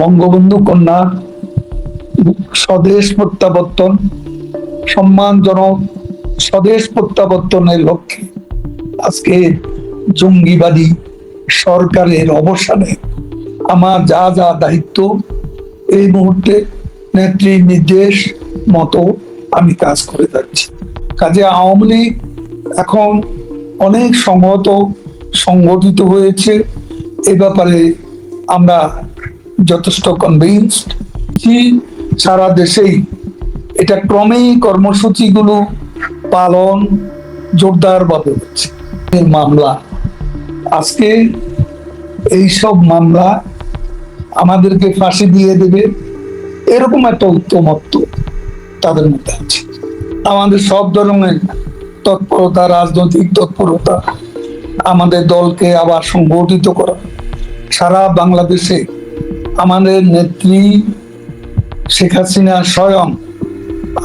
বঙ্গবন্ধু কন্যা, স্বদেশ প্রত্যাবর্তন, সম্মানজনক স্বদেশ প্রত্যাবর্তনের লক্ষ্যে আজকে জঙ্গিবাদী সরকারের অবসানে আমার যা যা দায়িত্ব, এই মুহূর্তে নেত্রীর নির্দেশ মতো আমি কাজ করে যাচ্ছি। কাজে আওয়ামী লীগ এখন অনেক সংহত, সংগঠিত হয়েছে। এ ব্যাপারে আমরা যথেষ্ট কনভিন্সড সারা দেশেই এটা ক্রমেই কর্মসূচিগুলো পালন জোরদার ভাবে হচ্ছে। এই মামলা, আজকে এইসব মামলা আমাদেরকে ফাঁসি দিয়ে দেবে, এরকম একটা উত্তমত্ব তাদের মধ্যে আছে। আমাদের সব ধরনের তৎপরতা, রাজনৈতিক তৎপরতা আমাদের দলকে আবার সংগঠিত করা। সারা বাংলাদেশে আমাদের নেত্রী শেখ হাসিনা স্বয়ং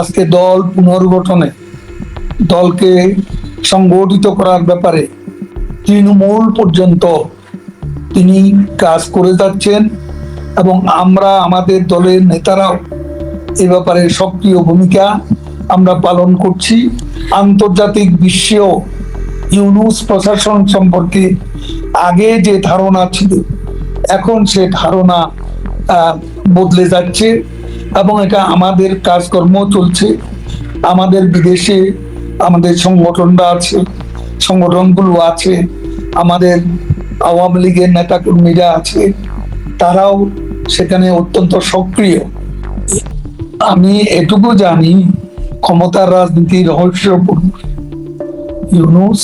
আজকে দল পুনর্গঠনে, দলকে সংগঠিত করার ব্যাপারে তৃণমূল পর্যন্ত তিনি কাজ করে যাচ্ছেন এবং আমরা আমাদের দলের নেতারাও এ ব্যাপারে সক্রিয় ভূমিকা আমরা পালন করছি। আন্তর্জাতিক বিশ্বেও ইউনুস প্রশাসন সম্পর্কে আগে যে ধারণা ছিল, এখন সে ধারণা বদলে যাচ্ছে এবং এটা আমাদের কাজকর্ম চলছে। আমাদের বিদেশে আমাদের সংগঠনরা আছে, সংগঠনগুলো আছে, আমাদের আওয়ামী লীগের নেতাকর্মীরা আছে, তারাও সেখানে অত্যন্ত সক্রিয়। আমি এটুকু জানি, ক্ষমতার রাজনীতি রহস্যপূর্ণ ইউনুস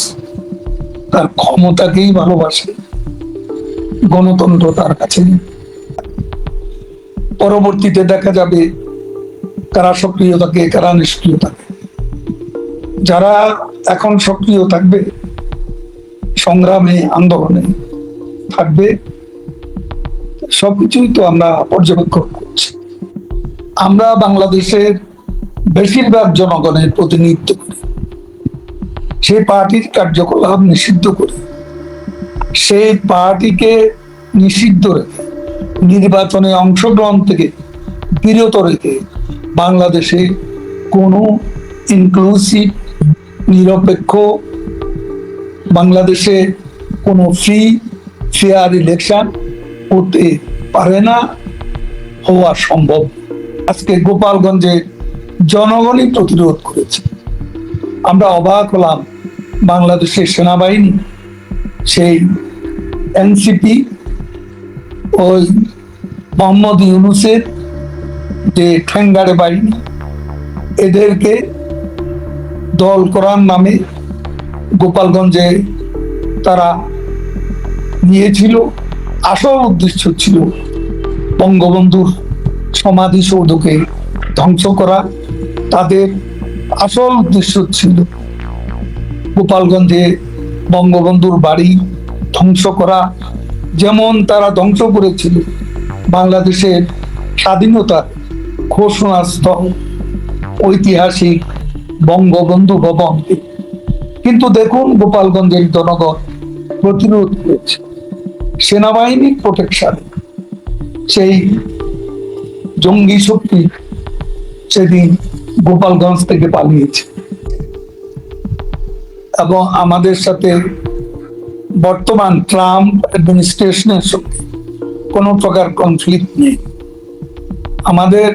তার ক্ষমতাকেই ভালোবাসে, গণতন্ত্র তার কাছে। পরবর্তীতে দেখা যাবে কারা সক্রিয় থাকে কারা নিষ্ক্রিয় থাকে যারা এখন সক্রিয় থাকবে, সংগ্রামে, আন্দোলনে থাকবে, সবকিছুই তো আমরা পর্যবেক্ষণ করছি। আমরা বাংলাদেশের বেশিরভাগ জনগণের প্রতিনিধিত্ব করি। সেই পার্টির কার্যকলাপ নিষিদ্ধ করি। সেই পার্টিকে নিষিদ্ধ রেখে নির্বাচনে অংশগ্রহণ থেকে বিরত রেখে বাংলাদেশে কোনো ইনক্লুসিভ নিরপেক্ষ, বাংলাদেশে কোনো ফ্রি ফেয়ার ইলেকশন হতে পারে না হওয়া সম্ভব। আজকে গোপালগঞ্জে জনগণই প্রতিরোধ করেছে। আমরা অবাক হলাম বাংলাদেশের সেনাবাহিনী, সেই এনসিপি ওই মোহাম্মদ ইউনুসের যে ঠেঙ্গারে বাহিনী এদেরকে দল করার নামে গোপালগঞ্জে তারা নিয়েছিল। আসল উদ্দেশ্য ছিল বঙ্গবন্ধুর সমাধিসৌধকে ধ্বংস করা। তাদের আসল উদ্দেশ্য ছিল গোপালগঞ্জে বঙ্গবন্ধুর বাড়ি ধ্বংস করা। যেমন তারা ধ্বংস করেছিল বাংলাদেশের স্বাধীনতা ঘোষণাস্থল ঐতিহাসিক বঙ্গবন্ধু ভবনকে কিন্তু দেখুন গোপালগঞ্জের জনগণ প্রতিরোধ করেছে। সেনাবাহিনীর প্রোটেকশন সেই জঙ্গি শক্তি সেদিন গোপালগঞ্জ থেকে পালিয়েছে। এবং আমাদের সাথে বর্তমান ট্রাম্প অ্যাডমিনিস্ট্রেশনের সঙ্গে কোনো প্রকার কনফ্লিক্ট নেই। আমাদের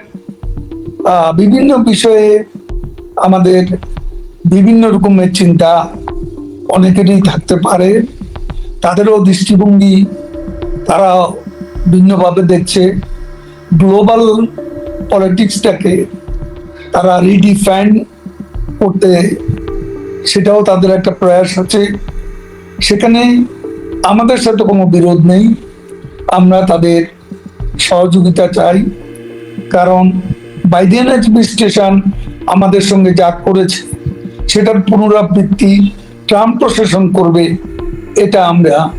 বিভিন্ন বিষয়ে আমাদের বিভিন্ন রকমের চিন্তা অনেকেরই থাকতে পারে। তাদেরও দৃষ্টিভঙ্গি তারা ভিন্নভাবে দেখছে। গ্লোবাল পলিটিক্সটাকে তারা রিডিফাইন করতে, সেটাও তাদের একটা প্রয়াস আছে। সেখানে আমাদের সাথে কোনো বিরোধ নেই। আমরা তাদের সহযোগিতা চাই। কারণ বাইডেন অ্যাডমিনিস্ট্রেশন আমাদের সঙ্গে যা করেছে, সেটার পুনরাবৃত্তি ট্রাম্প প্রশাসন করবে, এটা আমরা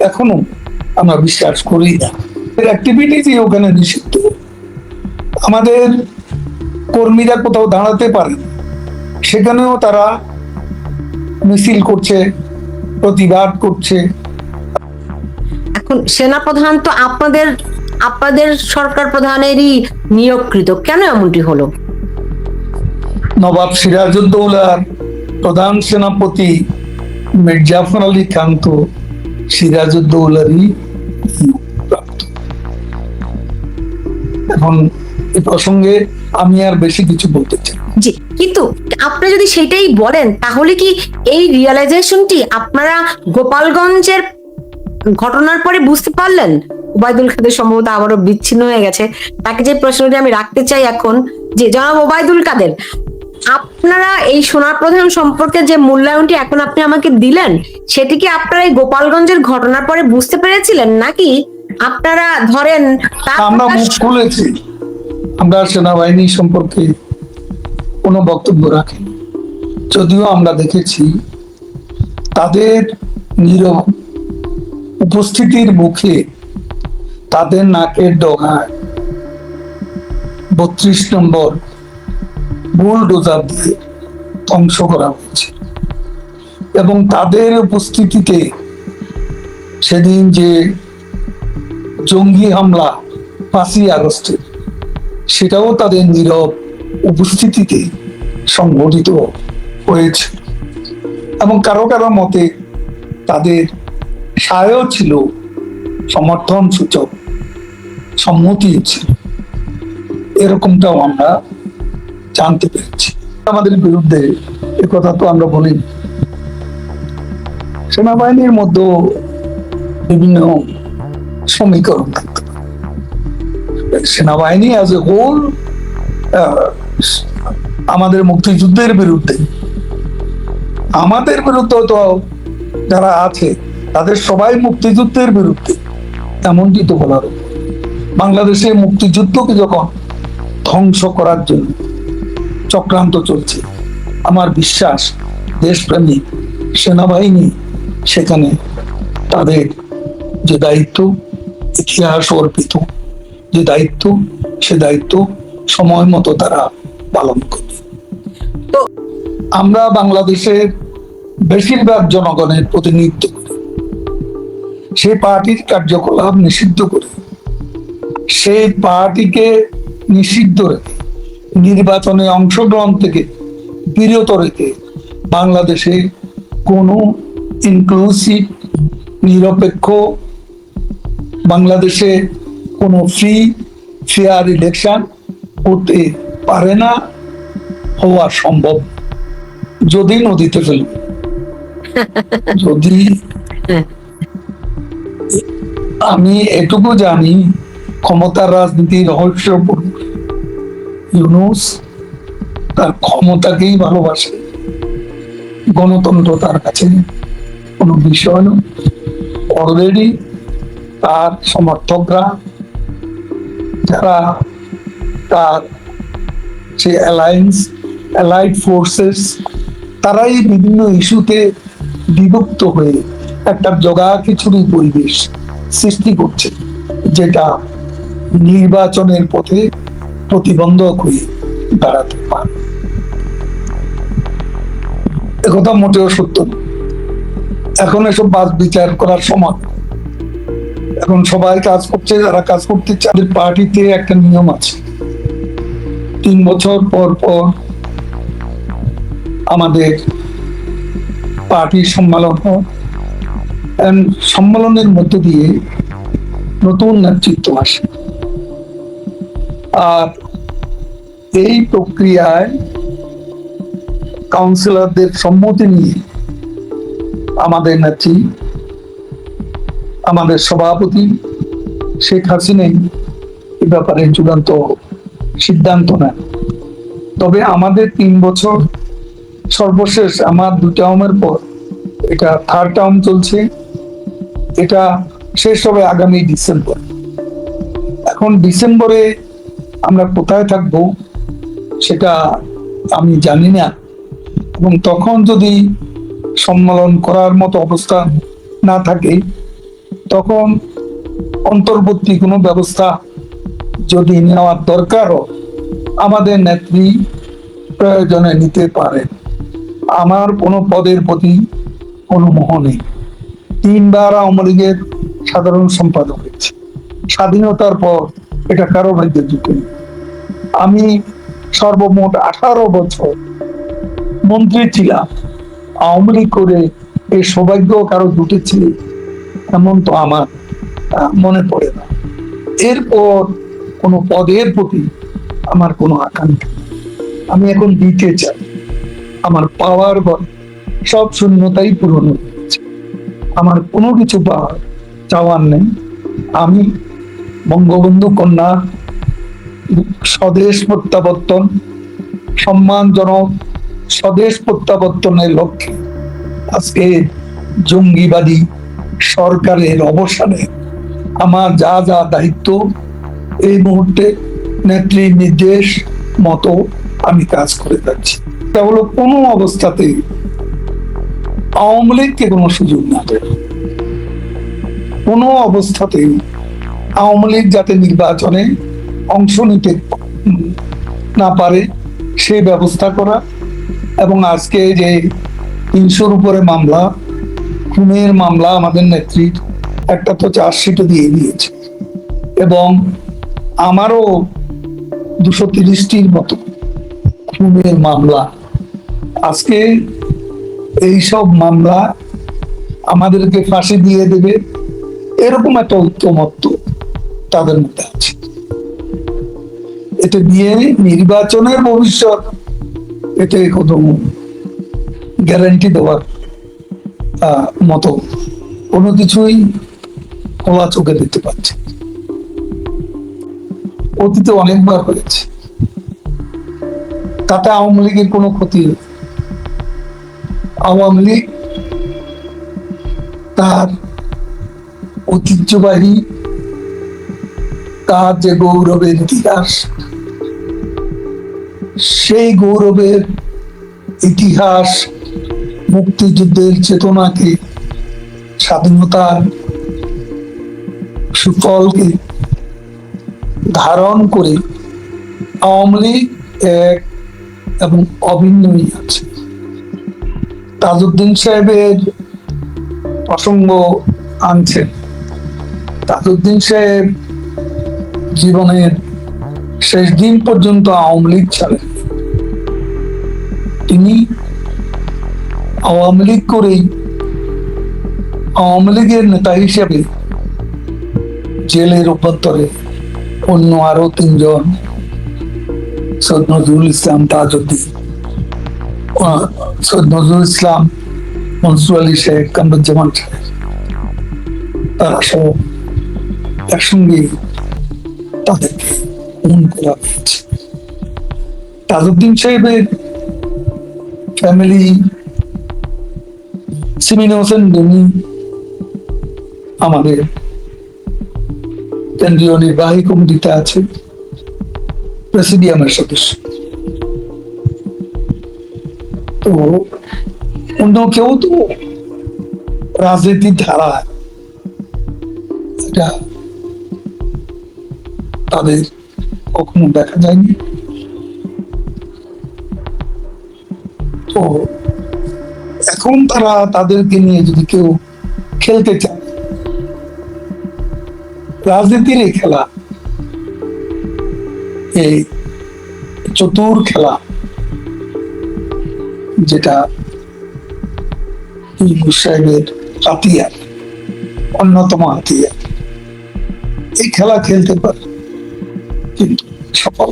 এখনও আমরা বিশ্বাস করি না। এর অ্যাক্টিভিটিসই ওখানে নিষিদ্ধ। আমাদের কর্মীরা কোথাও দাঁড়াতে পারে সেখানেও তারা মিছিল করছে। প্রতিবাদ করছে। এখন সেনাপ্রধান তো আপনাদের আপনাদের সরকার প্রধানেরই নিয়োগকৃত। কেন এমনটি হলো? নবাব সিরাজউদ্দৌলার প্রধান সেনাপতি মির্জাফর আলী খান তো সিরাজউদ্দৌলারই এখন এই প্রসঙ্গে আমি আর বেশি কিছু বলতে চাই জি কিন্তু আপনি যদি সেটাই বলেন তাহলে কি এই রিয়েলাইজেশনটি আপনারা গোপালগঞ্জের ঘটনার পরে বুঝতে পারলেন? ওবায়দুল কাদের সম্ভবত আবারও বিচ্ছিন্ন হয়ে গেছে। তাকে যে প্রশ্নটি আমি রাখতে চাই এখন যে জনাব ওবায়দুল কাদের আপনারা এই সোনার প্রধান সম্পর্কে যে মূল্যায়নটি এখন আপনি আমাকে দিলেন সেটি কি আপনারা এই গোপালগঞ্জের ঘটনার পরে বুঝতে পেরেছিলেন? নাকি আপনারা ধরেন আমরা মুখ খুলেছি। আমরা সেনাবাহিনী সম্পর্কে কোনো বক্তব্য রাখি যদিও আমরা দেখেছি, তাদের নীরব উপস্থিতির মুখে তাদের নাকের ডগায় বত্রিশ নম্বর বুলডোজার দিয়ে ধ্বংস করা হয়েছে এবং তাদের উপস্থিতিতে সেদিন যে জঙ্গি হামলা পাঁচই আগস্টের সেটাও তাদের নীরব উপস্থিতিতে সংঘটিত হয়েছে। এবং কারও কারও মতে তাদের সায়ও ছিল, সমর্থন সূচক সম্মতি ছিল। এরকমটাও আমরা জানতে পেরেছি। আমাদের বিরুদ্ধে কথা তো আমরা বলি। সেনাবাহিনীর মধ্যে বিভিন্ন সমীকরণ থাকতে। সেনাবাহিনী অ্যাজ এ হোল আমাদের মুক্তিযুদ্ধের বিরুদ্ধে। আমাদের বিরুদ্ধে তো যারা আছে, তাদের সবাই মুক্তিযুদ্ধের বিরুদ্ধে। এমনটি তো বলার বাংলাদেশে মুক্তিযুদ্ধকে যখন ধ্বংস করার জন্য চক্রান্ত চলছে, আমার বিশ্বাস দেশপ্রেমিক সেনাবাহিনী সেখানে তাদের যে দায়িত্ব, ইতিহাস অর্পিত। যে দায়িত্ব, সে দায়িত্ব সময় মতো তারা পালন করবে। তো আমরা বাংলাদেশের বেশিরভাগ জনগণের প্রতিনিধিত্ব করি। সেই পার্টির কার্যকলাপ নিষিদ্ধ করে, সেই পার্টিকে নিষিদ্ধ রেখে, নির্বাচনে অংশগ্রহণ থেকে বিরত রেখে বাংলাদেশে কোনো ইনক্লুসিভ নিরপেক্ষ বাংলাদেশে কোনো ফ্রি ফেয়ার ইলেকশন করতে পারে না হওয়া সম্ভব। যদি নদীতে ফেলবে যদি আমি এটুকু জানি ক্ষমতার রাজনীতি রহস্যপূর্ণ। ইউনুস তার ক্ষমতাকেই ভালোবাসে। গণতন্ত্র তার কাছে কোনো বিষয় নয়। অলরেডি তার সমর্থকরা যারা তার যে অ্যালায়েন্স অ্যালাইড ফোর্সেস তারাই বিভিন্ন ইস্যুতে বিভক্ত হয়ে একটা জগা খিচুড়ি পরিবেশ সৃষ্টি করছে, যেটা নির্বাচনের পথে প্রতিবন্ধক হয়ে দাঁড়াতে পারে। একথা মোটেও সত্য এখন এসব বাস বিচার করার সময় এখন সবাই কাজ করছে, যারা কাজ করতে চায় পার্টিতে একটা নিয়ম আছে। তিন বছর পর পর আমাদের পার্টির সম্মেলন হয়। সম্মেলনের মধ্য দিয়ে নতুন নেতৃত্ব আসে। আর এই প্রক্রিয়ায় কাউন্সিলরদের সম্মতি নিয়ে আমাদের নেত্রী আমাদের সভাপতি শেখ হাসিনাই এ ব্যাপারে চূড়ান্ত সিদ্ধান্ত নেন। তবে আমাদের তিন বছর সর্বশেষ আমার দু টার্মের পর এটা থার্ড টার্ম চলছে। এটা শেষ হবে আগামী ডিসেম্বর। এখন ডিসেম্বরে আমরা কোথায় থাকব সেটা আমি জানি না। এবং তখন যদি সম্মেলন করার মতো অবস্থা না থাকে তখন অন্তর্বর্তী কোনো ব্যবস্থা যদি নেওয়ার দরকারও আমাদের নেত্রী প্রয়োজনে নিতে পারেন। আমার কোনো পদের প্রতি কোনো মোহ নেই। তিনবার আওয়ামী লীগের সাধারণ সম্পাদক হয়েছে। স্বাধীনতার পর এটা কারও ভাগ্য জুটে আমি সর্বমোট আঠারো বছর মন্ত্রী ছিলাম। আওয়ামী লীগ করে এই সৌভাগ্য কারও জুটেছে এমন তো আমার মনে পড়ে না। এরপর কোনো পদের প্রতি আমার কোনো আকাঙ্ক্ষা আমি এখন দিতে চাই। আমার পাওয়ার বল সব শূন্যতাই পূরণ হয়েছে আমার কোনো কিছু পাওয়ার চাওয়ার নেই। আমি বঙ্গবন্ধু কন্যা, স্বদেশ প্রত্যাবর্তন, সম্মানজনক স্বদেশ প্রত্যাবর্তনের লক্ষ্যে আজকে জঙ্গিবাদী সরকারের অবসানে আমার যা যা দায়িত্ব, এই মুহূর্তে নেত্রী নির্দেশ মতো আমি কাজ করে যাচ্ছি। তা হলো কোনো অবস্থাতেই আওয়ামী লীগকে কোনো সুযোগ না কোনো অবস্থাতেই আওয়ামী লীগ যাতে নির্বাচনে অংশ নিতে না পারে সেই ব্যবস্থা করা এবং আজকে যে তিনশোর উপরে মামলা খুনের মামলা আমাদের নেত্রীর একটা তো চার্জশিটও দিয়ে দিয়েছে। এবং আমারও দুশো তিরিশটির মতো খুনের মামলা। আজকে এই সব মামলা আমাদেরকে ফাঁসি দিয়ে দেবে, এরকম একটা ঐক্যমত্য তাদের মধ্যে আছে। এটা দিয়ে নির্বাচনের ভবিষ্যৎ, এতে কোনো গ্যারান্টি দেওয়ার মতো কোনো কিছুই খোলা চোখে দিতে পারছে না। অতীতে অনেকবার হয়েছে তাতে আওয়ামী লীগের কোনো ক্ষতি আওয়ামী লীগ তার ঐতিহ্যবাহী, তার যে গৌরবের ইতিহাস, সেই গৌরবের ইতিহাস মুক্তিযুদ্ধের চেতনাকে, স্বাধীনতার সুফলকে ধারণ করে আওয়ামী লীগ এক এবং অভিন্নই আছে। তাজউদ্দিন সাহেবের প্রসঙ্গ আনছেন। তাজউদ্দিন সাহেব জীবনের শেষ দিন পর্যন্ত আওয়ামী লীগ ছাড়েন তিনি আওয়ামী লীগ করেই আওয়ামী লীগের নেতা হিসেবে জেলের অভ্যন্তরে অন্য আরও তিনজন সৈয়দ নজরুল ইসলাম তাজউদ্দিন। সৈয়দ নজরুল ইসলাম, মনসুর আলী শেখ, কামরুজ্জামান সাহেব তারা সব একসঙ্গে তাদেরকে খুন করা হয়েছে। তাজউদ্দিন সাহেবের ফ্যামিলি সিমিন আমাদের কেন্দ্রীয় নির্বাহী কমিটিতে প্রেসিডিয়ামের সদস্য। তো অন্য কেউ তো রাজনীতির ধারা এটা তাদের কখনো দেখা যায়নি। তো এখন তারা তাদেরকে নিয়ে যদি কেউ খেলতে চায়, রাজনীতির এই খেলা, এই চতুর খেলা, যেটা সাহেবের হাতিয়ার, অন্যতম হাতিয়ার, এই খেলা খেলতে পারে। কিন্তু সফল